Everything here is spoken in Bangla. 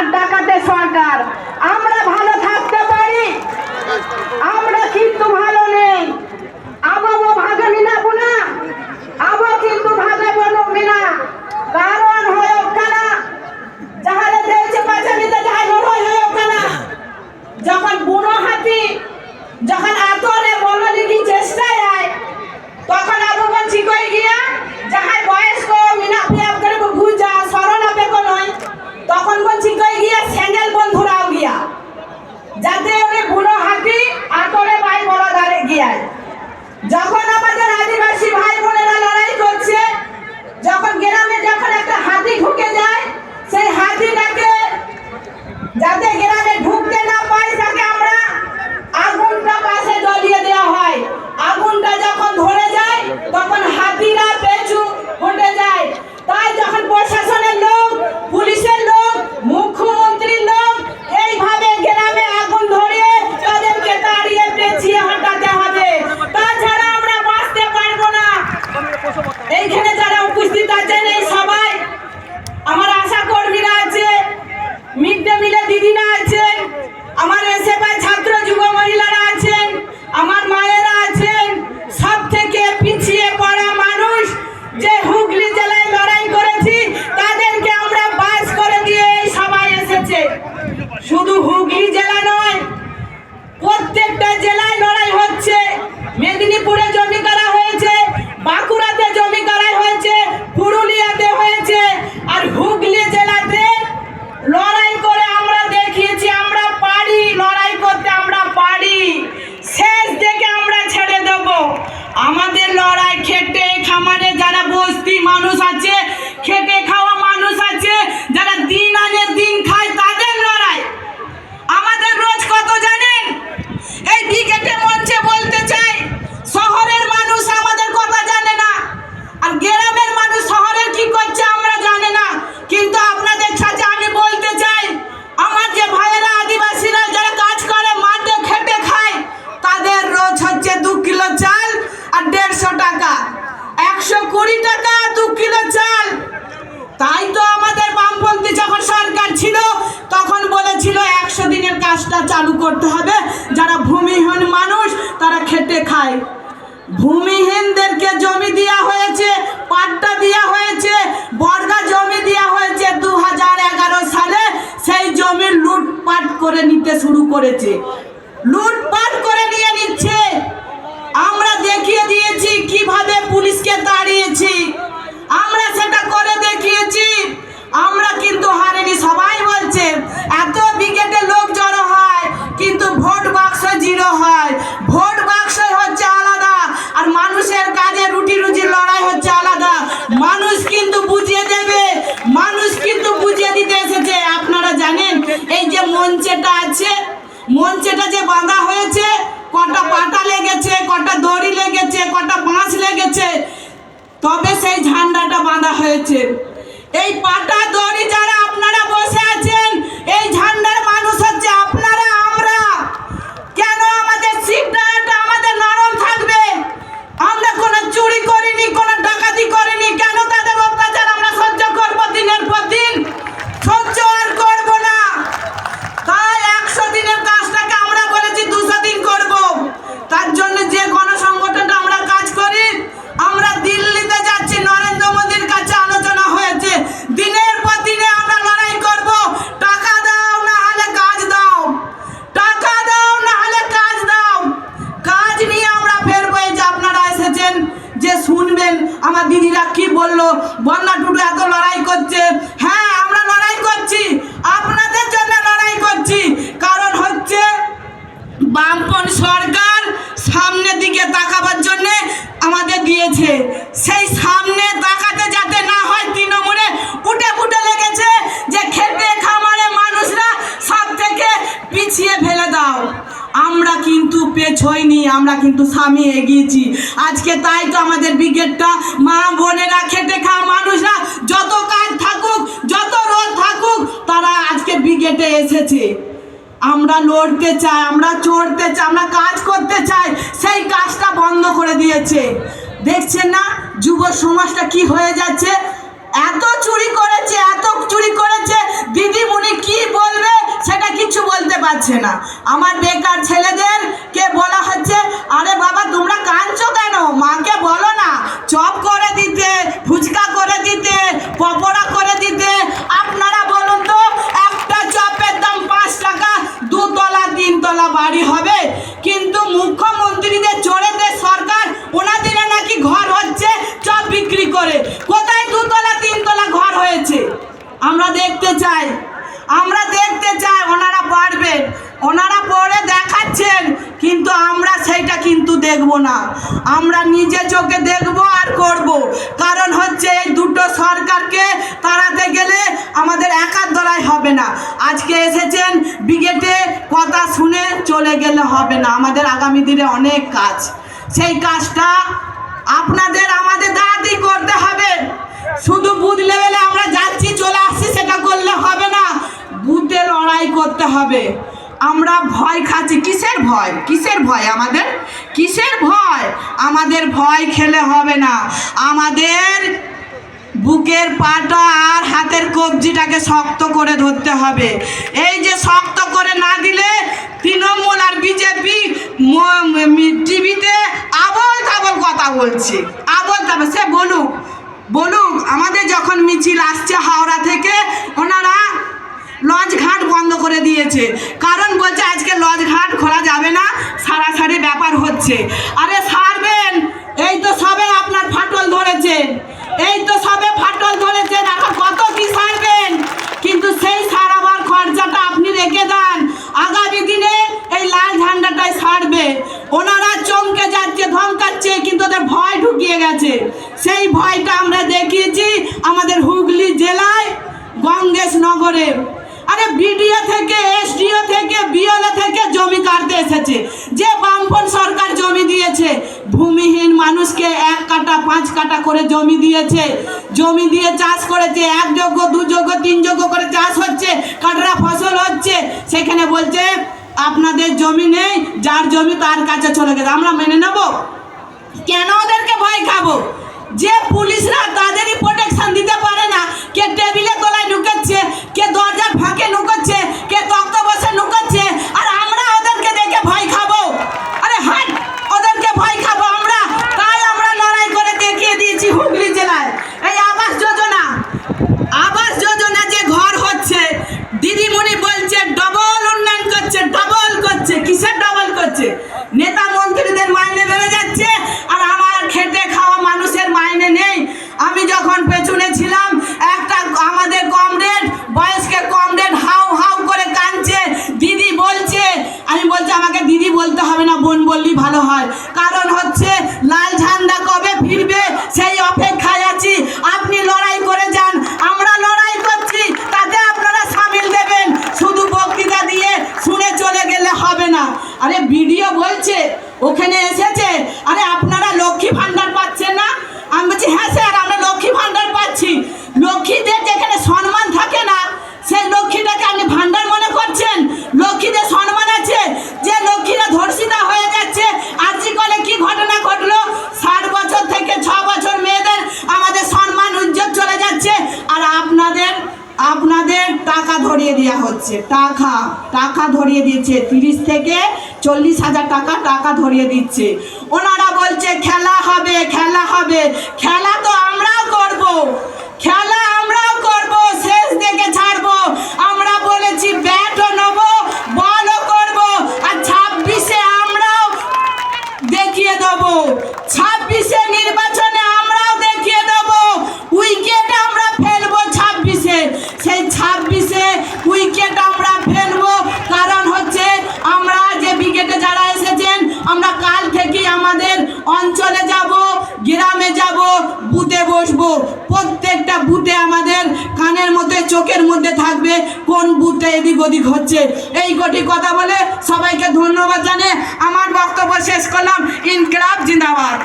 আর ডাকাতে সরকার। আমরা ভালো থাকতে পারি। আমরা চালু করতে হবে। যারা ভূমিহীন মানুষ, তারা খেটে খায়। ভূমিহীনদেরকে জমি দেওয়া হয়েছে, পাট্টা দেওয়া হয়েছে, বর্গা জমি দেওয়া হয়েছে দু হাজার এগারো সালে। সেই জমি লুটপাট করে নিতে শুরু করেছে। লুটপাট করে নিয়ে নিচ্ছে। আমরা দেখিয়ে দিয়েছি কীভাবে পুলিশকে তাড়িয়েছি আমরা সেটা করে দেখিয়েছি। আমরা কিন্তু হারিনি, সবাই বলছে। হয়, ভোট বাক্স হচ্ছে আলাদা, আর মানুষের কাজে রুটি রুজির লড়াই হচ্ছে আলাদা। মানুষ কিন্তু বুঝিয়ে দেবে, মানুষ কিন্তু বুঝিয়ে দিতে এসেছে। আপনারা জানেন, এই যে মঞ্চেটা আছে, মঞ্চেটা যে বাঁধা হয়েছে, কটা পাটা লেগেছে, কটা দড়ি লেগেছে, কটা বাঁশ লেগেছে, তবে সেই ঝান্ডাটা বাঁধা হয়েছে। এই পাটা দড়ি বলল, বন্যা টুটু এত লড়াই করছে। হ্যাঁ আমরা লড়াই করছি, আপনাদের জন্য লড়াই করছি। কারণ হচ্ছে বামপন সরকার সামনের দিকে তাকাবার জন্য আমাদের দিয়েছে। সেই সামনে তাকাতে যাতে না হয় তৃণমূলে উঠে ফুটে লেগেছে যে খেতে খামারে মানুষরা সব থেকে পিছিয়ে ফেলে দাও। আমরা কিন্তু পেছইনি, আমরা কিন্তু সামনে এগিয়েছি। আজকে তাই তো আমাদের ব্রিগেডটা মা বোনেরা, খেটে খাওয়া মানুষরা যত কাজ থাকুক, যত রোদ থাকুক, তারা আজকে ব্রিগেডে এসেছে। আমরা লড়তে চাই, আমরা চড়তে চাই, আমরা কাজ করতে চাই, সেই কাজটা বন্ধ করে দিয়েছে। দেখছেন না যুব সমাজটা কি হয়ে যাচ্ছে? এত চুরি করেছে, এত চুরি করেছে, দিদিমণি কি পারছে না। আমার বেকার ছেলেদের কে বলা হচ্ছে, আরে বাবা, তোমরা কাঁদছো কেন? মাকে বলো না। চপ করে দিতে, ফুচকা করে দিতে, পকোড়া দেখব না। আমরা নিজে চোখে দেখব আর করব। কারণ হচ্ছে এই দুটো সরকারকে তাড়াতে গেলে আমাদের একার দ্বারাই হবে না। আজকে এসেছেন বিগেটে কথা শুনে চলে গেলে হবে না। আমাদের আগামী দিনে অনেক কাজ। সেই কাজটা আপনাদের আমাদের দ্বারাতেই করতে হবে। শুধু বুথ লেভেলে আমরা যাচ্ছি, চলে আসছি, সেটা করলে হবে না। বুথে লড়াই করতে হবে। আমরা ভয় খাচ্ছি। কিসের ভয়? কিসের ভয় আমাদের? কিসের ভয়? আমাদের ভয় খেলে হবে না। আমাদের বুকের পাটা আর হাতের কবজিটাকে শক্ত করে ধরতে হবে। এই যে শক্ত করে না দিলে তৃণমূল আর বিজেপি টিভিতে আবল তাবল কথা বলছে। আবল তাবল সে বলুক বলুক, আমাদের যখন মিছিল আসছে হাওড়া থেকে, ওনারা লঞ্চ ঘাট বন্ধ করে দিয়েছে। কারণ বলছে, আজকে লঞ্চ ঘাট খোলা যাবে না, সারাসারি ব্যাপার হচ্ছে। আরে সারবেন এই তো সবে আপনার ফাটল ধরেছেন এই তো সবে ফাটল ধরেছেন এখন কত কি সারবেন কিন্তু সেই সারাবার খরচাটা আপনি রেখে দেন। আগামী দিনে এই লাল ঝান্ডাটাই সারবে। ওনারা চমকে যাচ্ছে, ধমকাচ্ছে, কিন্তু ওদের ভয় ঢুকিয়ে গেছে। সেই ভয়টা আমরা দেখিয়েছি আমাদের হুগলি জেলায় গঙ্গেশ নগরে আরে বিডিও থেকে, এসডিও থেকে বিওলে থেকে জমি কাটতে এসেছে। যে বামপন সরকার জমি দিয়েছে, ভূমিহীন মানুষকে এক কাটা, পাঁচ কাটা করে জমি দিয়েছে। জমি দিয়ে চাষ করেছে, এক যোগ্য, দু যোগ্য, তিন যোগ্য করে চাষ হচ্ছে, কাটরা ফসল হচ্ছে। সেখানে বলছে, আপনাদের জমি নেই, যার জমি তার কাছে চলে গেছে। আমরা মেনে নেব? কেন ওদেরকে ভয় খাব? যে পুলিশরা তাদেরই প্রোটেকশন দিতে পারে না, কে টেবিলে তলায় ঢুকাচ্ছে আপনাদের টাকা ধরিয়ে দেওয়া হচ্ছে। টাকা টাকা ধরিয়ে দিচ্ছে তিরিশ থেকে চল্লিশ হাজার টাকা টাকা ধরিয়ে দিচ্ছে। ওনারা বলছে, খেলা হবে খেলা হবে। খেলা তো আমরাও করব। খেলা আমরাও করব। শেষ দেখে ছাড়বো। আমরা বলেছি ব্যাটও অঞ্চলে যাব, গ্রামে যাব, বুথে বসবো। প্রত্যেকটা বুথে আমাদের কানের মধ্যে, চোখের মধ্যে থাকবে কোন বুথে এদিক ওদিক হচ্ছে। এই কটি কথা বলে সবাইকে ধন্যবাদ জানে আমার বক্তব্য শেষ করলাম। ইনকলাব জিন্দাবাদ।